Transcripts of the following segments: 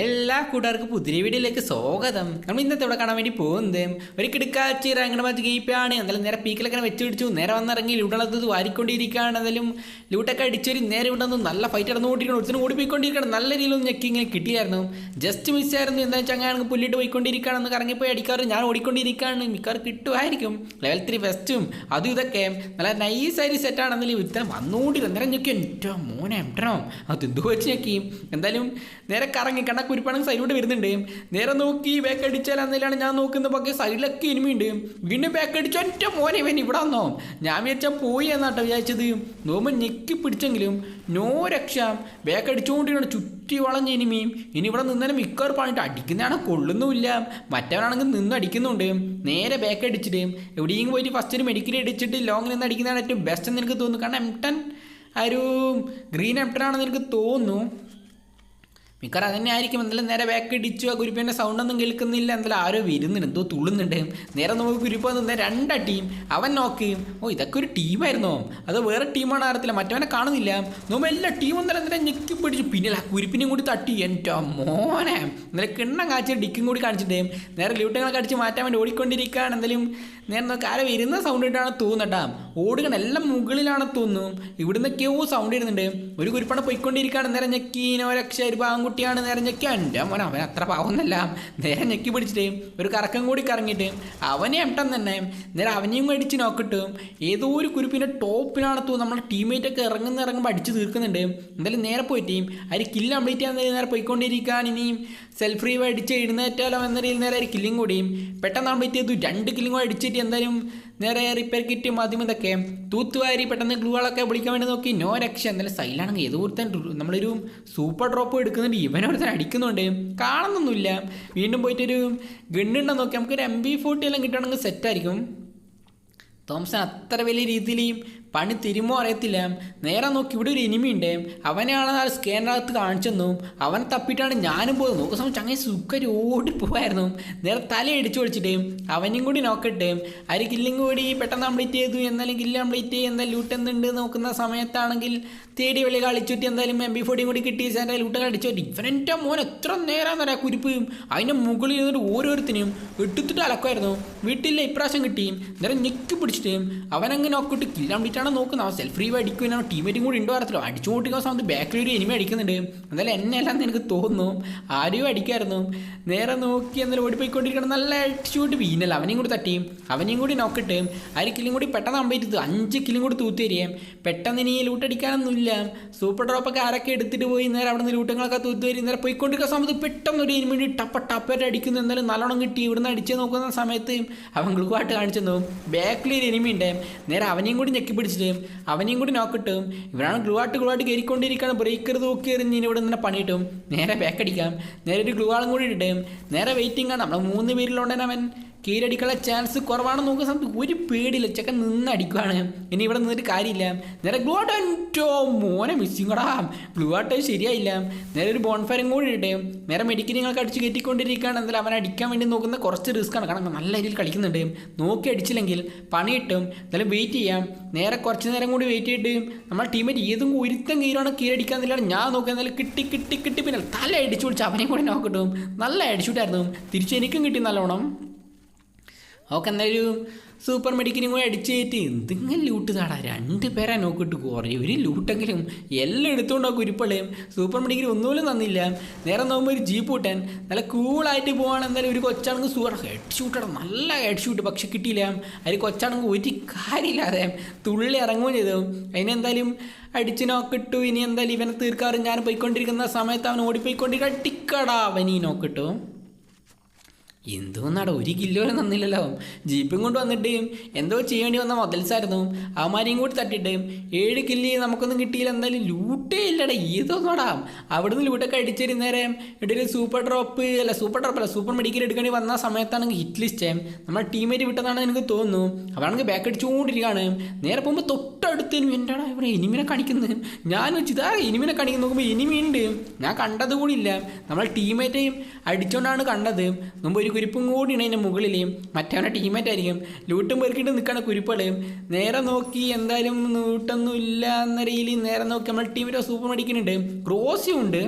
എല്ലാ കൂട്ടുകാർക്കും പുതിയ വീഡിയോയിലേക്ക് സ്വാഗതം. നമ്മൾ ഇന്നത്തെ ഇവിടെ കാണാൻ വേണ്ടി പോകുന്നത് ഒരു കിടക്കാച്ചി അങ്ങനെ മറ്റു ഗീപ്പാണ് എന്തായാലും നേരെ പീക്കിലൊക്കെ വെച്ച് പിടിച്ചു. നേരെ വന്നിറങ്ങി ലൂട്ടുള്ളത് വാരിക്കൊണ്ടിരിക്കുകയാണ്. എന്തായാലും ലൂട്ടൊക്കെ അടിച്ചൊരു നേരെ ഇവിടെ നിന്ന് നല്ല ഫൈറ്റ് നടന്നുകൊണ്ടിരിക്കണം ഒരുത്തിന് ഓടിപ്പോയിക്കൊണ്ടിരിക്കണം നല്ല രീതിയിലൊന്നും ഞെക്കി ഇങ്ങനെ കിട്ടിയായിരുന്നു. ജസ്റ്റ് മിസ്സായിരുന്നു എന്താ അങ്ങനെ പുല്ലിട്ട് പോയിക്കൊണ്ടിരിക്കുകയാണെന്ന് കറങ്ങിപ്പോയി അടിക്കാറ്. ഞാൻ ഓടിക്കൊണ്ടിരിക്കുകയാണ്. മിക്കവാറും കിട്ടുമായിരിക്കും. ലെവൽ ത്രീ ഫെസ്റ്റും അതും ഇതൊക്കെ നല്ല നൈസായി സെറ്റാണെന്നില്ല ഇത്തരം വന്നുകൊണ്ടിരുന്നു നേരം ഞെക്കി. എന്റെ മോനെ എംട്ടനോ അത് എന്തോ വെച്ച് ഞെക്കി? എന്തായാലും നേരെ കറങ്ങി. കണ്ട കുരിപ്പാണെങ്കിൽ സൈഡിലോട്ട് വരുന്നുണ്ട്. നേരെ നോക്കി ബാക്ക് അടിച്ചാൽ എന്നതിലാണ് ഞാൻ നോക്കുന്ന പക്ഷേ സൈഡിലൊക്കെ ഇനിമിയുണ്ട് വീണ്ടും ബാക്ക് അടിച്ചു ഒറ്റ മോനെ ഇവൻ ഇവിടെ വന്നോ? ഞാൻ വിചാരിച്ചാൽ പോയി എന്നാട്ടോ വിചാരിച്ചത്. നോമ്പ് ഞെക്കി പിടിച്ചെങ്കിലും നോ രക്ഷ. ബാക്ക് അടിച്ചുകൊണ്ടിരിക്കണം ചുറ്റി വളഞ്ഞ ഇനിമിയും ഇനി ഇവിടെ നിന്നാലും മിക്കവാറും പണിട്ട് അടിക്കുന്നതാണ് കൊള്ളുന്നുമില്ല. മറ്റവനാണെങ്കിൽ നിന്ന് അടിക്കുന്നുണ്ട്. നേരെ ബാക്ക് അടിച്ചിട്ട് എവിടെയും പോയിട്ട് ഫസ്റ്റിന് മെഡിക്കൽ അടിച്ചിട്ട് ലോങ്ങിൽ നിന്ന് അടിക്കുന്നതാണ് ഏറ്റവും ബെസ്റ്റ് എന്ന് എനിക്ക് തോന്നുന്നു. കാരണം എംടൺ ആ ഒരു ഗ്രീൻ എംടൺ ആണെന്ന് എനിക്ക് തോന്നുന്നു. മിക്കവാറും അതന്നെ ആയിരിക്കും. എന്തായാലും നേരെ ബാക്ക് ഇടിച്ചു ആ കുരിപ്പേന്റെ സൗണ്ട് ഒന്നും കേൾക്കുന്നില്ല. എന്തായാലും ആരോ വരുന്നുണ്ട്. എന്തോ തുള്ളുന്നുണ്ട്. നേരെ നമുക്ക് കുരിപ്പ് നിന്ന് രണ്ടാ ടീം അവൻ നോക്കുകയും ഓ ഇതൊക്കെ ഒരു ടീമായിരുന്നോ അത് വേറെ ടീമാണ് അറിയത്തില്ല. മറ്റവനെ കാണുന്നില്ല. നോമ്പ് എല്ലാ ടീമും തന്നെ എന്തെങ്കിലും ഞെക്കി പിടിച്ചു. പിന്നെ ആ കുരിപ്പിനെയും കൂടി തട്ടി. എന്റെ മോനെ. ഇന്നലെ കിണ്ണം കാച്ചിട്ട് ഡിക്കും കൂടി കാണിച്ചിട്ടേ. നേരെ ലിഫ്റ്റുകളൊക്കെ അടിച്ച് മാറ്റാൻ വേണ്ടി ഓടിക്കൊണ്ടിരിക്കുകയാണ്. എന്തായാലും നേരെ നോക്കി ആരെ വരുന്ന സൗണ്ട് ഇട്ടാണ് തോന്നട്ടാ ഓടുകണം എല്ലാം മുകളിലാണ് തോന്നുന്നു. ഇവിടുന്നൊക്കെയോ സൗണ്ട് വരുന്നുണ്ട് ഒരു കുരിപ്പാണ് പോയിക്കൊണ്ടിരിക്കുകയാണ്. നേരെ ഞെക്കീനോ രക്ഷ ഒരു പാവൻകുട്ടിയാണ് നേരെ ഞെക്കി എന്റെ മോനെ അവൻ അത്ര പാവുന്നല്ല. നേരെ ഞെക്കി പിടിച്ചിട്ട് ഒരു കറക്കം കൂടി കറങ്ങിയിട്ട് അവനെ എട്ടം തന്നെ. നേരെ അവനെയും അടിച്ച് നോക്കിട്ട് ഏതോ ഒരു കുരുപ്പിന്റെ ടോപ്പിലാണ് നമ്മുടെ ടീമേറ്റ് ഒക്കെ ഇറങ്ങുന്ന ഇറങ്ങുമ്പോൾ അടിച്ച് തീർക്കുന്നുണ്ട്. എന്തായാലും നേരെ പോയിട്ട് അതിൽ കില്ല് കംപ്ലീറ്റ് ചെയ്യാൻ നേരെ പോയിക്കൊണ്ടിരിക്കാൻ ഇനിയും സെൽഫ് റീവ് അടിച്ച് എഴുന്നേറ്റാലോ എന്ന രീതിയിൽ നേരെ ഒരു കില്ലും കൂടിയും പെട്ടെന്ന് കംപ്ലീറ്റ് ചെയ്തു. രണ്ട് കില്ലും കൂടി അടിച്ചിട്ട് എന്തായാലും നേരെ റിപ്പയർ കിറ്റും അതും ഇതൊക്കെ. തൂത്തുവാരി പെട്ടെന്ന് ഗ്ലൂകളൊക്കെ വിളിക്കാൻ വേണ്ടി നോക്കി. നോ രക്ഷ എന്തായാലും സൈലാണെങ്കിൽ ഏത് ഒരുത്തൻ നമ്മളൊരു സൂപ്പർ ഡ്രോപ്പ് എടുക്കുന്നുണ്ട്. ഇവനൊരുത്തൻ അടിക്കുന്നുണ്ട്. കാണുന്നൊന്നുമില്ല. വീണ്ടും പോയിട്ടൊരു ഗണ്ണുണ്ടെന്ന് നോക്കി. നമുക്കൊരു എം ബി ഫോർട്ടി എല്ലാം കിട്ടുകയാണെങ്കിൽ സെറ്റായിരിക്കും തോംസൺ അത്ര വലിയ രീതിയിൽ പണി തിരുമോ അറിയത്തില്ല. നേരെ നോക്കി ഇവിടെ ഒരു എനിമി ഉണ്ട് അവനെയാണ് ആ സ്കാനറിനകത്ത് കാണിച്ചെന്നും അവൻ തപ്പിയിട്ടാണ് ഞാനും പോയത്. നോക്കുന്ന സമയം ചങ്ങനെ സുഖരി ഓടിപ്പോവായിരുന്നു നേരെ തല ഇടിച്ചു വിളിച്ചിട്ട് അവനെയും കൂടി നോക്കട്ടെ. ആര് കില്ലും കൂടി പെട്ടെന്ന് കംപ്ലീറ്റ് ചെയ്തു. എന്നാലും കില്ല് കംപ്ലീറ്റ് ചെയ്ത് എന്തായാലും ലൂട്ട് എന്തുണ്ട് നോക്കുന്ന സമയത്താണെങ്കിൽ തേടി വെളി കളിച്ചിട്ട് എന്തായാലും എം ബി ഫോർട്ടിയും കൂടി കിട്ടി. സാറിന്റെ ലൂട്ടൊക്കെ അടിച്ചു. ഇവനെന്റെ മോൻ. എത്ര നേരം പറയാ കുരിപ്പ്. അതിന്റെ മുകളിൽ ഇരുന്നിട്ട് ഓരോരുത്തരും എടുത്തിട്ട് അലക്കുമായിരുന്നു. വീട്ടിലെ ഇപ്രാവശ്യം കിട്ടി. നേരെ ഞെക്കി പിടിച്ചിട്ട് അവനങ്ങ് നോക്കിയിട്ട് കില്ലാൻ വേണ്ടിയിട്ടാണ് നോക്കുന്നത് അവൻ സെൽഫ് ഫ്രീ അടിക്കും ടീമേറ്റും കൂടി ഉണ്ടോ അറിയത്തില്ല. അടിച്ചു കൂട്ടിക്കുന്ന സമയത്ത് ബാക്കിൽ ഒരു എനിമി അടിക്കുന്നുണ്ട്. എന്നാലും എന്നെ അല്ലാന്ന് എനിക്ക് തോന്നുന്നു. ആരും അടിക്കായിരുന്നു. നേരെ നോക്കി എന്നാലും ഓടിപ്പോയിക്കൊണ്ടിരിക്കണം നല്ല അടിച്ചുകൊണ്ട് വീനല്ല അവനെയും കൂടി തട്ടി. അവനെയും കൂടി നോക്കിട്ട് ആര് കില്ലും കൂടി പെട്ടെന്ന് കംപ്ലീറ്റ് അഞ്ച് കില്ലും കൂടി തൂത്തേരിയേ പെട്ടെന്ന് ഇനി ലൂട്ട് അടിക്കാനൊന്നുമില്ല. സൂപ്പർ ഡ്രോപ്പൊക്കെ ആരൊക്കെ എടുത്തിട്ട് പോയി. നേരെ അവിടെ നിന്ന് ലൂട്ടങ്ങളൊക്കെ തൂത്തുവരി. നേരെ പോയിക്കൊണ്ടിരിക്കുന്ന സമയത്ത് പെട്ടെന്ന് ഒരു എനിമി ടപ്പ ടപ്പേറ്റ് അടിക്കുന്നു. എന്നാലും നല്ലോണം കിട്ടി. ഇവിടുന്ന് അടിച്ച് നോക്കുന്ന സമയത്ത് അവൻ ഗ്ലൂ ആയിട്ട് കാണിച്ചു ബാക്കിൽ ഒരു എനിമി ഉണ്ട്. നേരെ അവനെയും കൂടി ഞെക്കി പിടിച്ചിട്ട് അവനെയും കൂടി നോക്കിട്ടും ഇവരാണ് ഗ്ലൂവാട്ട് ഗ്ലൂവാട്ട് കയറിക്കൊണ്ടിരിക്കുകയാണ് ബ്രേക്കർ തൂക്കി എറിഞ്ഞ് ഇനി ഇവിടെ നിന്ന് പണിയിട്ടും. നേരെ ബാക്കടിക്കാം നേരെ ഒരു ഗ്ലൂവാളും കൂടി ഇട്ടിട്ട് നേരെ വെയിറ്റിംഗ് ആണ്. നമ്മൾ മൂന്ന് പേരിലുണ്ടെങ്കിൽ അവൻ കീഴടിക്കാനുള്ള ചാൻസ് കുറവാണെന്ന് നോക്കുന്ന സമയത്ത് ഒരു പേടിയില്ല. ചെക്കൻ നിന്ന് അടിക്കുവാണ് ഇനി ഇവിടെ നിന്നിട്ട് കാര്യമില്ല. നേരെ ഗ്ലൂ ആട്ടോ മോനെ മോനെ മിസ്സിങ്ങടാ ഗ്ലൂ ആട്ടോ ശരിയായില്ല. നേരെ ഒരു ബോൺഫയറും കൂടി ഇട്ടേ നേരെ മെഡിക്കലിങ്ങൾക്ക് അടിച്ച് കയറ്റിക്കൊണ്ടിരിക്കുകയാണ്. എന്തായാലും അവൻ അടിക്കാൻ വേണ്ടി നോക്കുന്ന കുറച്ച് റിസ്ക് ആണ്. കാരണം നല്ല രീതിയിൽ കളിക്കുന്നുണ്ട്. നോക്കി അടിച്ചില്ലെങ്കിൽ പണിയിട്ടും എന്തായാലും വെയിറ്റ് ചെയ്യാം. നേരെ കുറച്ച് നേരം കൂടി വെയിറ്റ് ചെയ്തിട്ട് നമ്മൾ ടീമേറ്റ് ഏതും ഒരുത്തം കീഴാണ് കീഴടിക്കാന്നില്ലാണ് ഞാൻ നോക്കുക എന്നാലും കിട്ടി കിട്ടി കിട്ടി. പിന്നെ തല അടിച്ചു പിടിച്ച് അവനെയും കൂടി നോക്കിട്ടും നല്ല അടിച്ചുവിട്ടായിരുന്നു തിരിച്ച് എനിക്കും കിട്ടി നല്ലോണം. അവൾക്ക് എന്തായാലും സൂപ്പർ മെഡിക്കലും അടിച്ച് അടിച്ചേറ്റ് എന്തെങ്കിലും ലൂട്ട് താടാ. രണ്ട് പേരെ നോക്കിട്ട് കുറയും ഒരു ലൂട്ടെങ്കിലും എല്ലാം എടുത്തുകൊണ്ടാ കുരിപ്പളയും സൂപ്പർ മെഡിക്കിന് ഒന്നുപോലും തന്നില്ല. നേരെ നോക്കുമ്പോൾ ഒരു ജീപ്പ് കൂട്ടാൻ. നല്ല കൂളായിട്ട് പോവാണ്. എന്തായാലും ഒരു കൊച്ചാണെങ്കിൽ സൂപ്പർ ഹെഡ് ഷൂട്ടടാ നല്ല ഹെഡ് ഷൂട്ട് പക്ഷെ കിട്ടിയില്ല. അതിൽ കൊച്ചാണെങ്കിൽ ഒരു കാര്യമില്ലാതെ തുള്ളി ഇറങ്ങുകയും ചെയ്തു. അതിനെന്തായാലും അടിച്ച് നോക്കിട്ടു ഇനി എന്തായാലും ഇവനെ തീർക്കാറും. ഞാൻ പോയിക്കൊണ്ടിരിക്കുന്ന സമയത്ത് അവൻ ഓടിപ്പോയിക്കൊണ്ടിരിക്കുക ടിക്കടാ അവനീ നോക്കിട്ടു എന്തോന്നാടാ ഒരു കിലോ തന്നില്ലല്ലോ ജീപ്പും കൊണ്ട് വന്നിട്ട് എന്തോ ചെയ്യേണ്ടി വന്ന മുതൽസായിരുന്നു. അവന്മാരെയും കൂടി തട്ടിട്ട് ഏഴ് കില്ലി നമുക്കൊന്നും കിട്ടിയില്ല എന്തായാലും ലൂട്ടേ ഇല്ലടാ ഏതോന്നോടാ. അവിടുന്ന് ലൂട്ടൊക്കെ അടിച്ചേരി നേരെ ഇവിടെ ഒരു സൂപ്പർ ഡ്രോപ്പ് അല്ല സൂപ്പർ ഡ്രോപ്പ് അല്ല സൂപ്പർ മെഡിക്കൽ എടുക്കേണ്ടി വന്ന സമയത്താണ് ഹിറ്റ് ലിസ്റ്റ് നമ്മുടെ ടീമേറ്റ് വിട്ടതാണ് എനിക്ക് തോന്നുന്നു. അവരാണെങ്കിൽ ബാക്ക് അടിച്ചുകൊണ്ടിരിക്കുകയാണ് നേരെ പോകുമ്പോൾ തൊട്ടടുത്തേനും എന്താടാ ഇവിടെ എനിമിനെ കാണിക്കുന്നത്? ഞാൻ വെച്ച് ഇതാ എനിമിനെ കാണിക്കുന്ന നോക്കുമ്പോൾ എനിമി ഞാൻ കണ്ടത് കൂടി ഇല്ല. നമ്മളെ ടീമേറ്റെയും അടിച്ചുകൊണ്ടാണ് കണ്ടത്. മുമ്പ് ഒരു കുരിപ്പും കൂടിയാണ് അതിന്റെ മുകളിൽ മറ്റവനെ ടീമേറ്റ് ആയിരിക്കും. ലൂട്ടും പെറുക്കിട്ട് നിൽക്കണ കുരിപ്പുകൾ നേരെ നോക്കി എന്തായാലും ലൂട്ടൊന്നും ഇല്ല എന്ന രീതിയിൽ നേരെ നോക്കി നമ്മൾ ടീമിന്റെ സൂപ്പർ മേടിക്കുന്നുണ്ട് ക്രോസിയും ഉണ്ട്.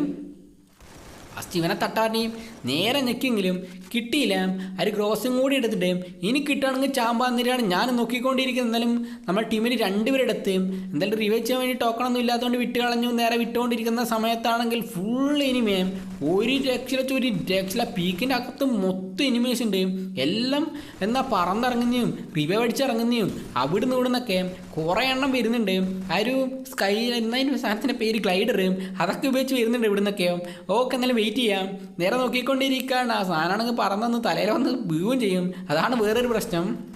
ഫസ്റ്റ് ഇവനെ തട്ടാറിനെയും നേരെ ഞെക്കിയെങ്കിലും കിട്ടിയില്ല. ഒരു ക്രോസും കൂടി എടുത്തിട്ട് ഇനി കിട്ടുകയാണെങ്കിൽ ചാമ്പാന്നിട്ടാണ് ഞാൻ നോക്കിക്കൊണ്ടിരിക്കുന്നത്. എന്നാലും നമ്മൾ ടീമിന് രണ്ടുപേരെടുത്ത് എന്തായാലും റിവൈവ് ചെയ്യാൻ വേണ്ടി ടോക്കണൊന്നും ഇല്ലാത്തതുകൊണ്ട് വിട്ട് കളഞ്ഞു. നേരെ വിട്ടുകൊണ്ടിരിക്കുന്ന സമയത്താണെങ്കിൽ ഫുൾ ഇനിമയും ഒരു രക്ഷയിലെ ഒരു രക്ഷയില പീക്കിന്റെ അകത്ത് മൊത്തം ഇനിമേഴ്സ് ഉണ്ട്. എല്ലാം എന്നാ പറന്നിറങ്ങുന്നതും റിവൈവ് അടിച്ചിറങ്ങുന്നതും അവിടുന്ന് ഇവിടുന്നൊക്കെ കുറേ എണ്ണം വരുന്നുണ്ട്. ആ ഒരു സ്കൈ എന്നതിന്റെ സാധനത്തിന്റെ പേര് ഗ്ലൈഡർ അതൊക്കെ ഉപയോഗിച്ച് വരുന്നുണ്ട് ഇവിടുന്നൊക്കെ. ഓക്കെ എന്നാലും വെയിറ്റ് ചെയ്യാം. നേരെ നോക്കിക്കൊണ്ടിരിക്കുകയാണ്. ആ സാധനമാണെങ്കിൽ പറന്നൊന്ന് തലയിൽ വന്ന് വീഴുകയും ചെയ്യും. അതാണ് വേറൊരു പ്രശ്നം.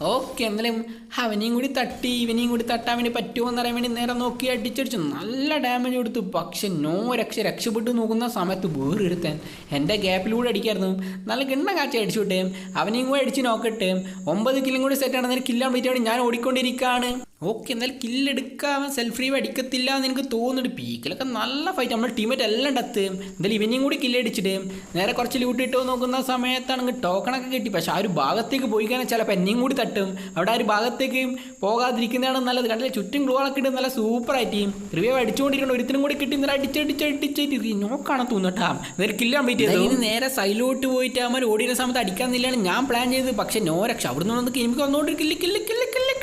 ഓക്കെ എന്നാലും അവനെയും കൂടി തട്ടി ഇവനെയും കൂടി തട്ടാൻ വേണ്ടി പറ്റുമോ എന്നറിയാൻ വേണ്ടി നേരെ നോക്കി അടിച്ചടിച്ചു. നല്ല ഡാമേജ് കൊടുത്തു. പക്ഷെ നോ രക്ഷ രക്ഷപ്പെട്ടു നോക്കുന്ന സമയത്ത് വേറെ വേറൊരുത്തൻ എന്റെ ഗ്യാപ്പിലൂടെ അടിക്കായിരുന്നു. നല്ല കിണ്ണ കാച്ച അടിച്ചു വിട്ടേ. അവനെയും കൂടി അടിച്ച് നോക്കട്ടെ. ഒമ്പത് കില്ലും കൂടി സെറ്റ് ആണെന്നൊരു കില്ലാൻ പറ്റിയാണ് ഞാൻ ഓടിക്കൊണ്ടിരിക്കുകയാണ്. ഓക്കെ എന്നാൽ കില്ലെടുക്കാൻ സെൽഫ് റീവ് അടിക്കത്തില്ല എന്ന് എനിക്ക് തോന്നുന്നുണ്ട്. പീക്കിലൊക്കെ നല്ല ഫൈറ്റ് നമ്മൾ ടീമേറ്റ് എല്ലാം ഡത്ത് എന്തായാലും ഇവനെയും കൂടി കില്ലടിച്ചിട്ട് നേരെ കുറച്ച് ലൂട്ട് ഇട്ടോ നോക്കുന്ന സമയത്താണെങ്കിൽ ടോക്കണൊക്കെ കിട്ടി. പക്ഷേ ആ ഒരു ഭാഗത്തേക്ക് പോയി കഴിഞ്ഞാൽ ചിലപ്പോൾ എന്നെയും കൂടി തട്ടും. അവിടെ ആ ഒരു ഭാഗത്തേക്ക് പോകാതിരിക്കുന്നതാണ് നല്ലത്. കണ്ടില്ല? ചുറ്റും ഗ്ലോളൊക്കെ ഇട്ട് നല്ല സൂപ്പറായിട്ട് റിവ്യൂ അടിച്ചുകൊണ്ടിരിക്കണം ഒരുത്തിനും കൂടി കിട്ടി. നല്ല അടിച്ചടിച്ച് അടിച്ചടിച്ചിട്ട് നോക്കാണ് തോന്നുട്ടാ നേരെ കില്ലാൻ പറ്റിയത് നേരെ സൈലോട്ട് പോയിട്ട് അവന്മാർ ഓടിയ സമയത്ത് അടിക്കാന്നില്ലാണ് ഞാൻ പ്ലാൻ ചെയ്തത്. പക്ഷേ നോ രക്ഷ. അവിടുന്ന് വന്ന് എനിക്ക് വന്നുകൊണ്ട് കില്ല് കില്ല് കില്ല് കില്ല്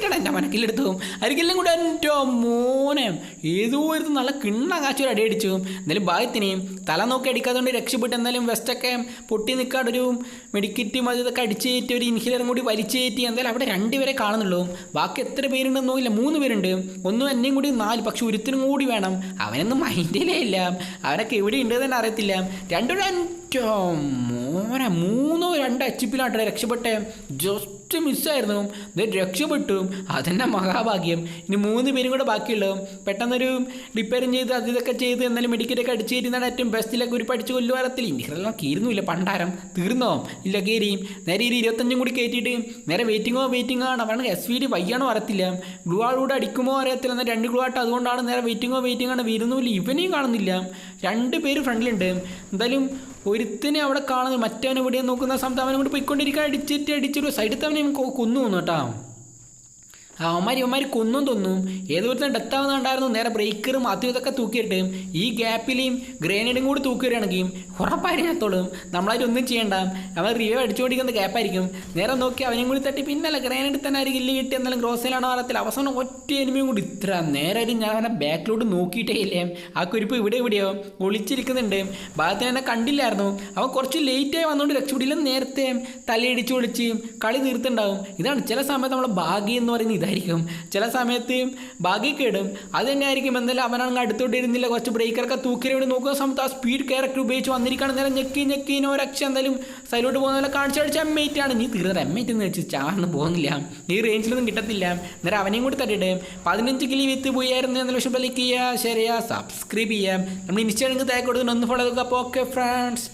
പറ്റണം എന്റെ മനക്കില്ലെടുത്തു അരിക്കെല്ലാം കൂടെ എന്റെ മോനെ ഏതോ ഒരു നല്ല കിണ്ണ കാച്ചൊരു അടി അടിച്ചു. എന്തായാലും ഭാഗ്യത്തിനെയും തല നോക്കി അടിക്കാതുകൊണ്ട് രക്ഷപ്പെട്ട് എന്തായാലും വെസ്റ്റൊക്കെ പൊട്ടി നിൽക്കാണ്ട് ഒരു മെഡിക്കറ്റും അത് ഇതൊക്കെ അടിച്ചേറ്റി ഒരു ഇൻഹിലറും കൂടി വലിച്ചേറ്റി എന്തായാലും അവിടെ രണ്ടുപേരെ കാണുന്നുള്ളൂ. ബാക്കി എത്ര പേരുണ്ടെന്ന് നോക്കില്ല മൂന്ന് പേരുണ്ട്. ഒന്നും എന്നെയും കൂടി നാല് പക്ഷെ ഒരുത്തിനും കൂടി വേണം. അവനൊന്നും മൈൻഡിലേ ഇല്ല. അവനൊക്കെ എവിടെ ഉണ്ട് തന്നെ അറിയത്തില്ല. രണ്ടു രണ്ടോ മോനെ മൂന്നോ രണ്ട് എച്ച് രക്ഷപ്പെട്ടേ. രക്ഷപ്പെട്ടെ ജസ്റ്റ് മിസ്സായിരുന്നു. രക്ഷപ്പെട്ടു. അതെന്നെ മഹാഭാഗ്യം. ഇനി മൂന്ന് പേരും കൂടെ ബാക്കിയുള്ളതും പെട്ടെന്നൊരു റിപ്പയറും ചെയ്ത് അത് ഇതൊക്കെ ചെയ്ത് എന്നാലും മെഡിക്കലൊക്കെ അടിച്ചു കയറ്റുന്നതാണ് ഏറ്റവും ബെസ്റ്റിലൊക്കെ ഒരു പഠിച്ച് കൊല്ലുവാരത്തിൽ ഇനിക്കെല്ലാം കീറുന്നില്ല പണ്ടാരം തീർന്നോ? ഇല്ല കയറി നേരെ ഒരു ഇരുപത്തഞ്ചും കൂടി കയറ്റിയിട്ട് നേരെ വെയിറ്റിങ്ങോ വെയിറ്റിംഗോ ആണ്. അവരാണ് എസ് വി ഡി വയ്യാണോ അറിയത്തില്ല ഗ്ലൂ ആളൂടെ അടിക്കുമോ അറിയത്തില്ല. എന്നാൽ രണ്ട് ഗ്ലൂ ആട്ട് അതുകൊണ്ടാണ് നേരെ വെയിറ്റിങ്ങോ വെയിറ്റിംഗ് ആണ്. വരുന്നില്ല ഇവനെയും കാണുന്നില്ല. രണ്ട് പേര് ഫ്രണ്ടിലുണ്ട്. എന്തായാലും ഒരുത്തിനെ അവിടെ കാണുന്നത് മറ്റവനെ ഇവിടെ നോക്കുന്ന സമയത്ത് അവനെ കൊണ്ട് പോയിക്കൊണ്ടിരിക്കാൻ അടിച്ചിട്ട് അടിച്ചൊരു സൈഡിൽ അവനെ കൊന്നു തോന്നു കേട്ടോ. അവന്മാർ ഇവന്മാർ കൊന്നും തോന്നും ഏതൊരുത്തരും ഡെത്ത് ആവുന്നുണ്ടായിരുന്നു. നേരെ ബ്രേക്കറും അതും ഇതൊക്കെ തൂക്കിയിട്ട് ഈ ഗ്യാപ്പിലെയും ഗ്രേനേഡും കൂടി തൂക്കി തൂക്കിയിടുകയാണെങ്കിൽ ഉറപ്പായിരിക്കത്തോളും നമ്മളായിട്ട് ഒന്നും ചെയ്യണ്ട. അവൻ റിവ്യൂ അടിച്ചുകൊണ്ടിരിക്കുന്ന ഗ്യാപ്പായിരിക്കും നേരെ നോക്കി അവനെയും കൂടി തട്ടി. പിന്നല്ല ഗ്രേനേഡ് തന്നെ ഒരു ഇല്ല കിട്ടി എന്നാലും ഗ്രോസിലാണോ അറിയത്തില്ല അവസാനം ഒറ്റ എനിമിയും കൂടി. ഇത്ര നേരെ ഞാൻ അവനെ ബാക്കിലോട്ട് നോക്കിയിട്ടേ ഇല്ലേ. ആ കുരിപ്പ് ഇവിടെ എവിടെയോ ഒളിച്ചിരിക്കുന്നുണ്ട്. ഭാഗത്തിന് എന്നെ കണ്ടില്ലായിരുന്നു. അവൻ കുറച്ച് ലേറ്റായി വന്നുകൊണ്ട് രക്ഷപ്പെടില്ല. നേരത്തെ തലയിടിച്ച് ഒളിച്ച് കളി തീർത്തുണ്ടാവും ഇതാണ് ചില സമയത്ത് നമ്മൾ ഭാഗ്യം എന്ന് പറയുന്നത്. ഇതായിരിക്കും ചില സമയത്ത് ഭാഗ്യക്കേടും. അത് തന്നെ ആയിരിക്കും എന്തായാലും അവനാണെങ്കിൽ അടുത്തോട്ടിരുന്നില്ല. കുറച്ച് ബ്രേക്കറൊക്കെ തൂക്കി വേണ്ടി നോക്കുന്ന സമയത്ത് ആ സ്പീഡ് ക്യാരക്ടർ ഉപയോഗിച്ച് വന്നിരിക്കുകയാണ്. നേരം ഞെക്കി ഞെക്കി നോ രക്ഷ എന്തായാലും സൈലോട്ട് പോകുന്ന പോലെ കാണിച്ചു കാണിച്ച എമ്മേറ്റ് ആണ്. നീ തീർന്നത് എമ്മേറ്റ് എന്ന് വെച്ച് ചാർന്ന് പോകുന്നില്ല. ഈ റേഞ്ചിലൊന്നും കിട്ടത്തില്ല. നേരെ അവനെയും കൂടി തട്ടിട്ട് പതിനഞ്ച് കിലി വിത്ത് പോയായിരുന്നു. എന്നുള്ള ലക്ഷം ലൈക്ക് ചെയ്യുക ഷെയർ സബ്സ്ക്രൈബ് ചെയ്യാം. നമ്മൾ ഇൻസ്റ്റാഗ്രാമിൽ തേക്ക് കൊടുക്കുന്ന. ഒന്ന് ഫോളോ ചെയ്തു അപ്പോൾ ഓക്കെ ഫ്രണ്ട്സ്